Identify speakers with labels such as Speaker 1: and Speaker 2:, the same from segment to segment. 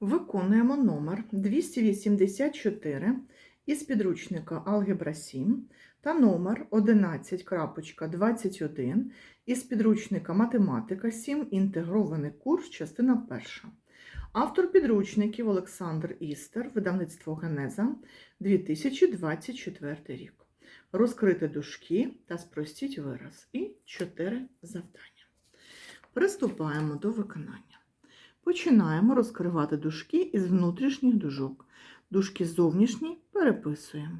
Speaker 1: Виконуємо номер 284 із підручника Алгебра 7 та номер 11.21 із підручника Математика 7. Інтегрований курс, частина перша. Автор підручників Олександр Істер, видавництво Генеза 2024 рік. Розкрити дужки та спростіть вираз. І 4 завдання. Приступаємо до виконання. Починаємо розкривати дужки із внутрішніх дужок. Дужки зовнішні переписуємо.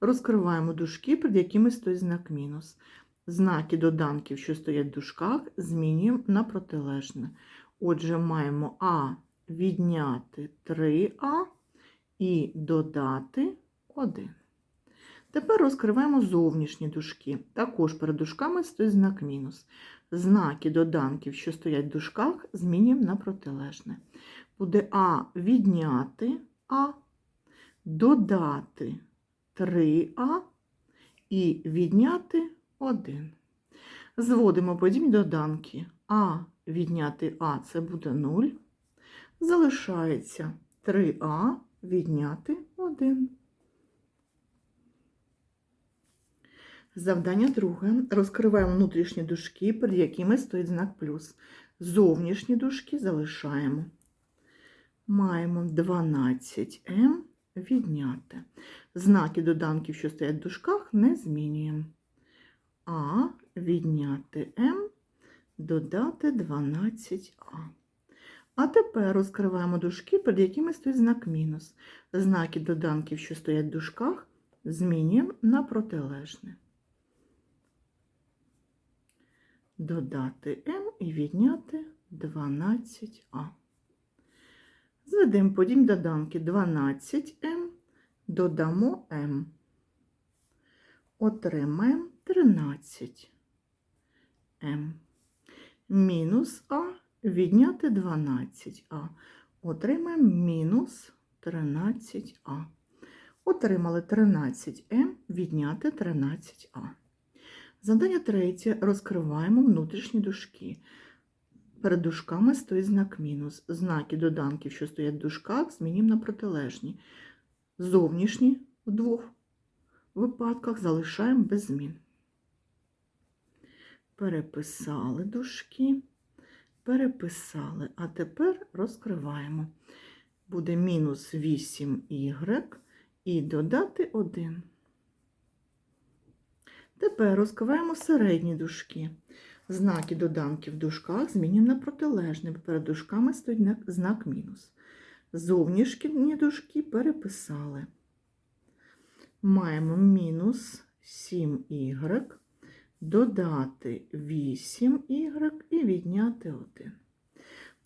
Speaker 1: Розкриваємо дужки, перед якими стоїть знак мінус. Знаки доданків, що стоять в дужках, змінюємо на протилежне. Отже, маємо А відняти 3А і додати 1. Тепер розкриваємо зовнішні дужки. Також перед дужками стоїть знак мінус. Знаки доданків, що стоять в дужках, змінюємо на протилежне. Буде А відняти А, додати 3А і відняти 1. Зводимо подібні доданки. А відняти А це буде 0. Залишається 3А відняти 1. Завдання друге. Розкриваємо внутрішні дужки, перед якими стоїть знак плюс. Зовнішні дужки залишаємо. Маємо 12М відняти. Знаки доданків, що стоять в дужках, не змінюємо. А відняти М, додати 12А. А тепер розкриваємо дужки, перед якими стоїть знак мінус. Знаки доданків, що стоять в дужках, змінюємо на протилежне. Додати М і відняти 12А. Зведемо подібні доданки 12М, додамо М. Отримаємо 13М. Мінус А відняти 12А. Отримаємо мінус 13А. Отримали 13М відняти 13А. Завдання третє. Розкриваємо внутрішні дужки. Перед дужками стоїть знак мінус. Знаки доданків, що стоять в дужках, змінюємо на протилежні. Зовнішні в двох випадках залишаємо без змін. Переписали дужки, переписали, а тепер розкриваємо. Буде мінус 8y і додати 1. Тепер розкриваємо середні дужки. Знаки доданків в дужках змінюємо на протилежне, бо перед дужками стоїть знак мінус. Зовнішні дужки переписали. Маємо мінус 7y, додати 8y і відняти 1.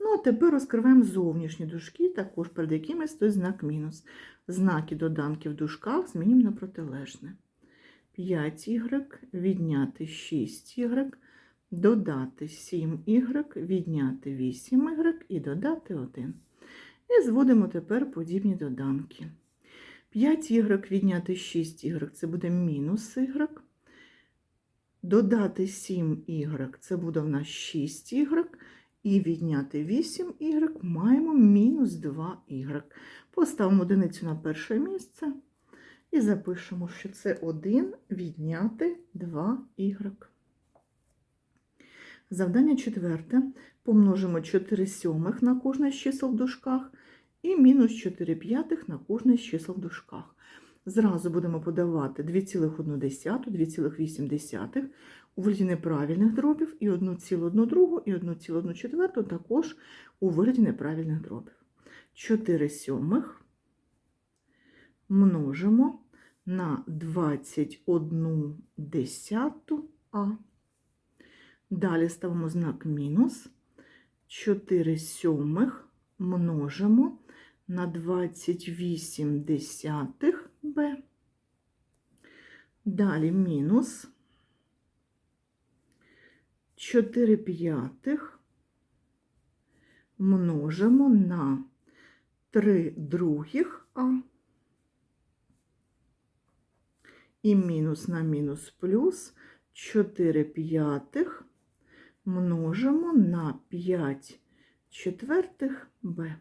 Speaker 1: Ну, а тепер розкриваємо зовнішні дужки, також перед якими стоїть знак мінус. Знаки доданків в дужках змінюємо на протилежне. 5y, відняти 6y, додати 7y, відняти 8y і додати 1. І зводимо тепер подібні доданки. 5y відняти 6y це буде мінус y. Додати 7y це буде в нас 6y. І відняти 8y маємо мінус 2y. Поставимо одиницю на перше місце. І запишемо, що це 1 відняти 2y. Завдання четверте. Помножимо 4 сьомих на кожне з чисел в дужках і мінус 4 п'ятих на кожне з чисел в дужках. Зразу будемо подавати 2,1, 2,8 у вигляді неправильних дробів і 1,1 і 1,1 також у вигляді неправильних дробів. 4 сьомих множимо на 21 десяту А. Далі ставимо знак мінус. 4 сьомих множимо на 28 десятих Б. Далі мінус 4 п'ятих множимо на 3 других А. І мінус на мінус плюс 4 п'ятих множимо на 5 четвертих Б.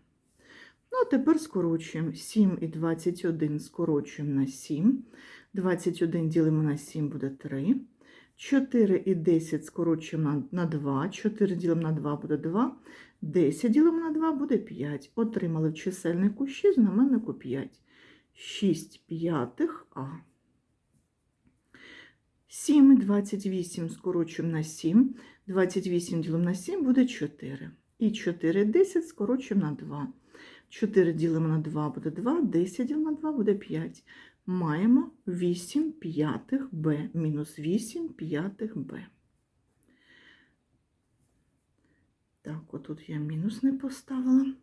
Speaker 1: Ну, а тепер скорочуємо 7 і 21 скорочуємо на 7. 21 ділимо на 7 буде 3. 4 і 10 скорочуємо на, на 2. 4 ділимо на 2 буде 2. 10 ділимо на 2 буде 5. Отримали в чисельнику 6, знаменнику 5. 6 п'ятих А. 7 28 скорочуємо на 7. 28 ділимо на 7 буде 4. І 4 10 скорочуємо на 2. 4 ділимо на 2 буде 2, 10 ділимо на 2 буде 5. Маємо 8 п'ятих Б, мінус 8 п'ятих Б. Так, отут я мінус не поставила.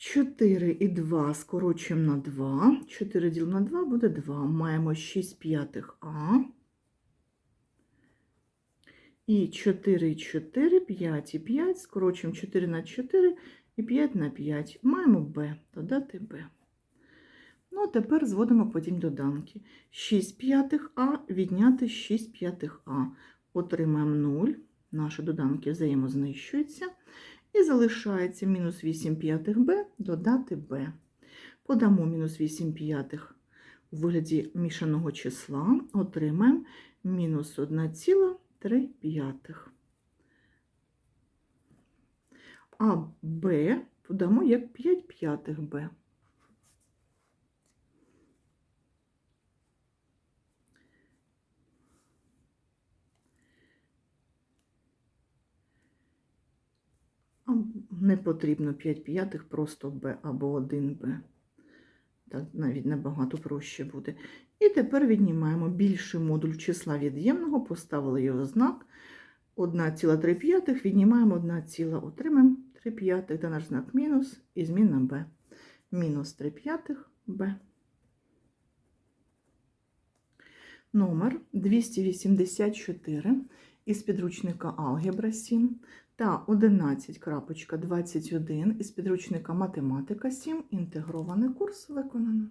Speaker 1: 4 і 2 скорочуємо на 2. 4 ділимо на 2 буде 2. Маємо 6 п'ятих А. І 4 і 4, 5 і 5, скорочуємо 4 на 4 і 5 на 5. Маємо b, додати b. Ну, а тепер зводимо потім доданки. 6 п'ятих А відняти 6 п'ятих А. Отримаємо 0. Наші доданки взаємознищуються. І залишається мінус 8 п'ятих Б додати Б. Подамо мінус 8 п'ятих у вигляді мішаного числа. Отримаємо мінус 1,3 п'ятих. А Б подамо як 5 п'ятих Б. А Не потрібно 5 п'ятих, просто Б або 1 Б. Так навіть набагато проще буде. І тепер віднімаємо більший модуль числа від'ємного, поставили його знак. 1,3 п'ятих, віднімаємо 1 ціла, отримаємо 3 п'ятих, де наш знак мінус і змінна b. Мінус 3 п'ятих b. Номер 284 із підручника Алгебра 7 та 11.21 із підручника Математика 7. Інтегрований курс виконано.